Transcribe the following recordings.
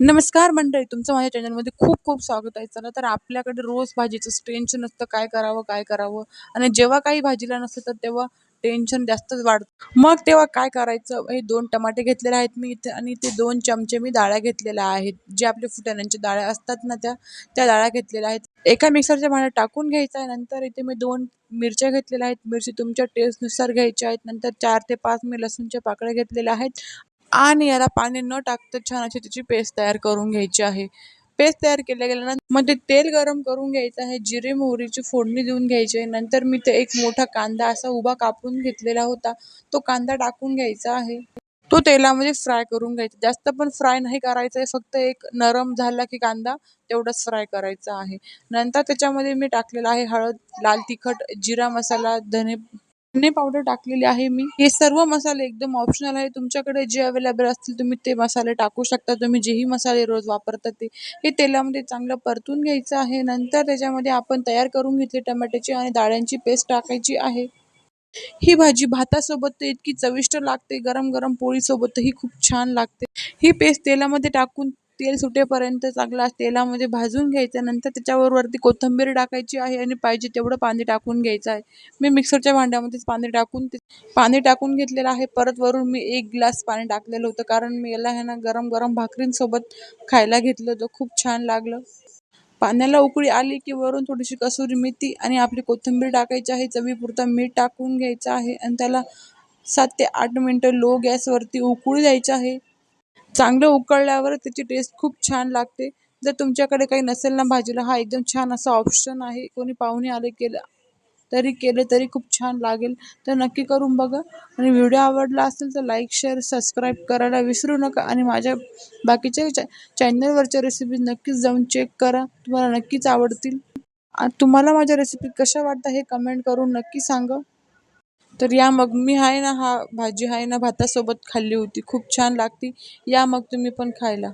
नमस्कार मंडळी तुमचं माझ्या चॅनलमध्ये खूप खूप स्वागत आहे. चला तर आपल्याकडे रोज भाजीचं टेन्शन असतं काय करावं काय करावं? आणि जेव्हा काही भाजीला नसतं तर तेव्हा टेन्शन जास्तच वाढतं. मग तेव्हा काय करायचं? हे दोन टमाटे घेतलेले आहेत मी इथे आणि ते दोन चमचे मी डाळ्या घेतलेल्या आहेत. जे आपले फुटाण्यांच्या डाळ्या असतात ना त्या त्या डाळ्या घेतलेल्या आहेत. एका मिक्सरच्या भांड्यात टाकून घ्यायचं आहे. नंतर इथे मी दोन मिरच्या घेतलेल्या आहेत. मिरची तुमच्या टेस्टनुसार घ्यायच्या आहेत. नंतर चार ते पाच मी लसूणच्या पाकळ्या घेतलेल्या आहेत. आणि याला पाणी न टाकता छान अशी त्याची पेस्ट तयार करून घ्यायची आहे. पेस्ट तयार केल्या गेल्यानंतर मग ते तेल गरम करून घ्यायचं आहे. जिरे मोहरीची फोडणी देऊन घ्यायची आहे. नंतर मी ते एक मोठा कांदा असा उभा कापून घेतलेला होता. तो कांदा टाकून घ्यायचा आहे. तो तेलामध्ये फ्राय करून घ्यायचा. जास्त पण फ्राय नाही करायचं आहे. फक्त एक नरम झाला की कांदा तेवढाच फ्राय करायचा आहे. नंतर त्याच्यामध्ये मी टाकलेला आहे हळद लाल तिखट जिरा मसाला धने धने पावडर टाकलेली आहे मी. हे सर्व मसाले एकदम ऑप्शनल आहे. तुमच्याकडे जे अवेलेबल असतील तुम्ही ते मसाले टाकू शकता. तुम्ही जेही मसाले रोज वापरता ते. हे तेलामध्ये चांगलं परतून घ्यायचं आहे. नंतर त्याच्यामध्ये आपण तयार करून घेतली टमाट्याची आणि डाळ्यांची पेस्ट टाकायची आहे. ही भाजी भातासोबत तर इतकी चविष्ट लागते. गरम गरम पोळीसोबतही खूप छान लागते. ही पेस्ट तेलामध्ये टाकून तेल सुटेपर्यंत चांगला तेलामध्ये भाजून घ्यायचं नंतर त्याच्यावर वरती कोथिंबीर टाकायची आहे आणि पाहिजे तेवढं पाणी टाकून घ्यायचं आहे. मी मिक्सरच्या भांड्यामध्येच पाणी टाकून ते पाणी टाकून घेतलेलं आहे. परत वरून मी एक ग्लास पाणी टाकलेलं होतं कारण मी याला आहे ना गरम गरम भाकरींसोबत खायला घेतलं होतं. खूप छान लागलं. पाण्याला उकळी आली की वरून थोडीशी कसुरी मेथी आणि आपली कोथिंबीर टाकायची आहे. चवीपुरता मीठ टाकून घ्यायचं आहे आणि त्याला सात ते आठ मिनटं लो गॅसवरती उकळू द्यायचं आहे. चांगलं उकळल्यावर त्याची टेस्ट खूप छान लागते. जर तुमच्याकडे काही नसेल ना भाजीला हा एकदम छान असा ऑप्शन आहे. कोणी पाहुणे आले केलं तरी केले तरी खूप छान लागेल. तर नक्की करून बघा. आणि व्हिडिओ आवडला असेल तर लाईक शेअर सबस्क्राईब करायला विसरू नका. आणि माझ्या बाकीच्या चॅ चॅनलवरच्या रेसिपीज नक्कीच जाऊन चेक करा. तुम्हाला नक्कीच आवडतील. तुम्हाला माझ्या रेसिपी कशा वाटतात हे कमेंट करून नक्की सांगा. तर या मग मी आहे ना हा भाजी आहे ना भातासोबत खाल्ली होती. खूप छान लागती. या मग तुम्ही पण खायला.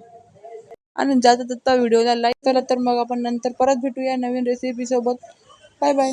आणि जाता जाता व्हिडिओला लाईक करा. तर मग आपण नंतर परत भेटूया नवीन रेसिपीसोबत बाय बाय